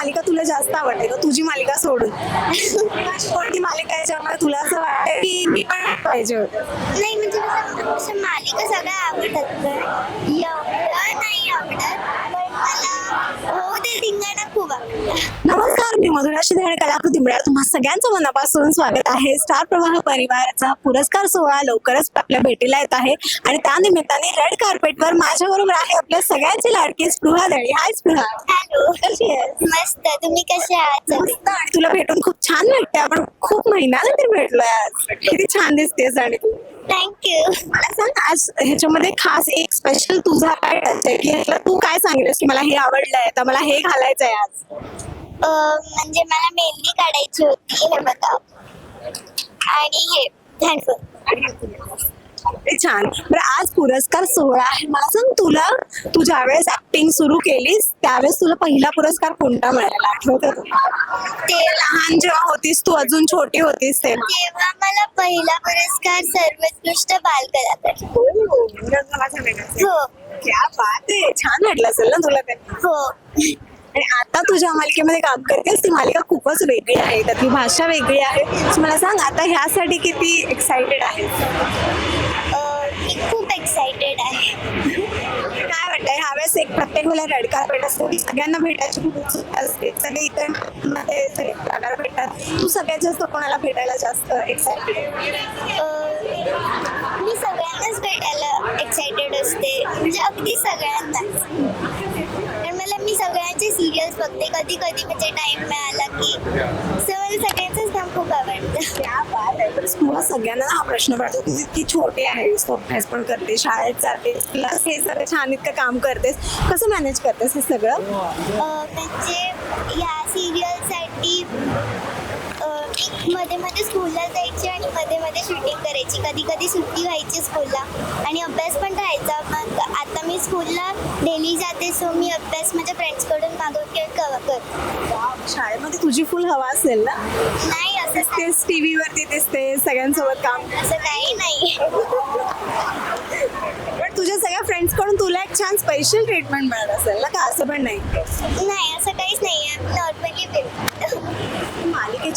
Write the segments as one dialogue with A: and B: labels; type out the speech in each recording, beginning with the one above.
A: मालिका तुला जास्त आवडते का? तुझी मालिका सोडून. कोणती मालिका याच्यावर तुला असं वाटतं की मी पण पाहिजे होतं?
B: नाही म्हणजे कसं मालिका सगळ्या आवडतात पण एवढं नाही आवडत पण मला हो ते धिंगाणा खूप
A: मी मधुरा शिंदे आणि कलाकृती मिळाल. तुम्हा सगळ्यांचं मनापासून स्वागत आहे. स्टार प्रवाह परिवाराचा पुरस्कार सोहळा लवकरच आपल्या भेटीला येत आहे. आणि त्या निमित्ताने रेड कार्पेटवर माझ्याबरोबर आहे आपल्या सगळ्यांची लाडकी स्पृहा दळी. हाय स्पृहा.
B: हॅलो
A: कशी
B: मस्त. तुम्ही कसे आहात?
A: मस्त. आणि तुला भेटून खूप छान वाटते आपण खूप महिन्यानंतर भेटलोय आज. किती छान दिसतेस आणि तू.
B: थँक्यू
A: मला सांग आज ह्याच्यामध्ये खास एक स्पेशल तुझा काय टच आहे? की तू काय सांगितलंस की मला हे आवडलंय तर मला हे घालायचंय आज?
B: म्हणजे मला मेहंदी काढायची होती हे बघा. आणि हे
A: छान. बरं आज पुरस्कार सोहळा आहे. मला सांग तुला तू ज्यावेळेस ऍक्टिंग सुरू केलीस त्यावेळेस तुला पहिला पुरस्कार कोणता मिळाला? आठवत ते लहान जेव्हा होतीस तू अजून छोटी होतीस तेव्हा.
B: तेव्हा मला पहिला पुरस्कार सर्वोत्कृष्ट बालकलाकार. हो.
A: क्या बात आहे. छान वाटलं असेल ना तुला ते?
B: हो.
A: आणि आता तुझ्या मालिकेमध्ये काम करतेस ती मालिका खूपच वेगळी आहे. त्यातली भाषा वेगळी आहे. मला सांग आता ह्यासाठी किती एक्साइटेड आहे
B: खूप एक्साइटेड आहे.
A: काय वाटतंय? ह्यावेळेस एक प्रत्येक वेळेला रेड कार्पेट असतो. सगळ्यांना भेटायची खूप उत्सुकता असते. सगळे इतरमध्ये सगळे कलाकार भेटतात. तू सगळ्यात जास्त कोणाला भेटायला जास्त एक्साइटेड
B: अं, मी सगळ्यांनाच भेटायला एक्साइटेड असते. म्हणजे अगदी सगळ्यांनाच. मला मी सगळ्यांचे सिरियल्स बघते. कधी कधी म्हणजे टाइम मिळाला की सो मला सगळ्यांचंच काम खूप आवडतं.
A: तुला सगळ्यांना हा प्रश्न पडतो इतकी छोटी आहेस तू अभ्यास पण करते शाळेत जातेस प्लस हे सगळं छान इतकं काम करतेस. कसं मॅनेज करतेस हे सगळं?
B: म्हणजे ह्या सिरियलसाठी मध्ये मध्ये स्कूलला जायची आणि मध्ये मध्ये शूटिंग करायची. कधी कधी सुट्टी व्हायची स्कूलला आणि अभ्यास पण राहायचा मग आता मी स्कूलला डेली जाते सो मी अभ्यास माझ्या फ्रेंड्सकडून मागवून कव्हर करते
A: शाळेमध्ये तुझी फुल हवा असेल ना?
B: नाही असं
A: तेच टीव्ही वरती दिसते सगळ्यांसोबत काम.
B: असं काही नाही.
A: पण तुझ्या सगळ्या फ्रेंड्सकडून तुला एक छान स्पेशल ट्रीटमेंट मिळत असेल ना का? असं पण नाही.
B: नाही असं काहीच नाही.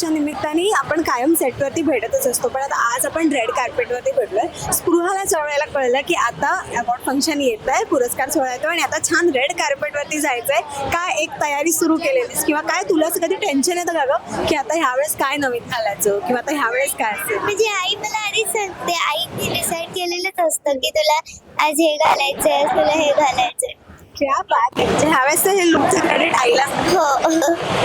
A: मालिकेच्या निमित्ताने आपण कायम सेटवरती भेटतच असतो. पण आता आज आपण रेड कार्पेटवरती भेटलोय. स्पृहाला ज्या वेळेला कळलं की आता अवॉर्ड फंक्शन येत आहे पुरस्कार सोहळा येतो आणि आता छान रेड कार्पेटवरती जायचंय. काय एक तयारी सुरू केलेलीस किंवा काय तुला असं कधी टेन्शन येतं का गं? की आता ह्यावेळेस काय नवीन घालायचं किंवा आता ह्यावेळेस काय असेल?
B: म्हणजे आई मला आधीच सांगते. आई डिसाईड केलेलंच असतं की तुला आज हे घालायचंय तुला हे घालायचंय.
A: क्या बात आहे. म्हणजे ह्यावेळेस हे लुकचं क्रेडिट आईला
B: हो.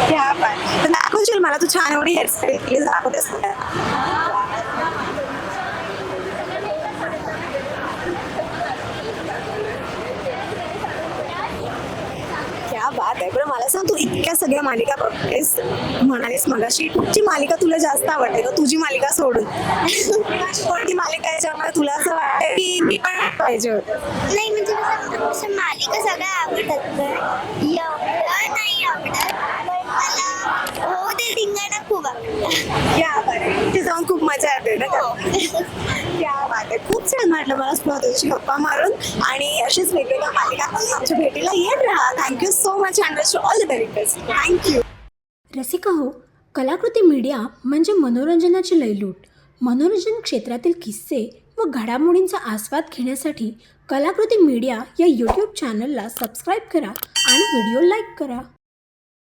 A: क्या बात दाखवशील मला तू छान एवढी हेअरस्टाईल दाखवतेस क्या बात आहे. पण मला सांग तू इतक्या सगळ्या मालिका बघतेस म्हणालीस मगाशी कुठची मालिका तुला जास्त आवडते का तुझी मालिका सोडून. कोणती मालिका याच्यामुळे तुला असं वाटतं की मी पण पाहिजे होतं?
B: नाही म्हणजे मालिका सगळ्या आवडतात पण एवढं नाही आवडत पण मला हो ते
A: बात तिथे जाऊन खूप मजा येते ना त्यात. क्या बात आहे खूप छान वाटलं मला तुझी गप्पा मारून. आणि अशीच वेगवेगळ्या मालिका आमच्या भेटीला येत राहा. Thank you so much and wish all the very best thank you
C: Rasika हो कलाकृती मीडिया म्हणजे मनोरंजनाची लयलूट. मनोरंजन क्षेत्रातील किस्से व घडामोडींचा आस्वाद घेण्यासाठी कलाकृती मीडिया या यूट्यूब चॅनलला सबस्क्राईब करा आणि व्हिडिओ लाईक करा.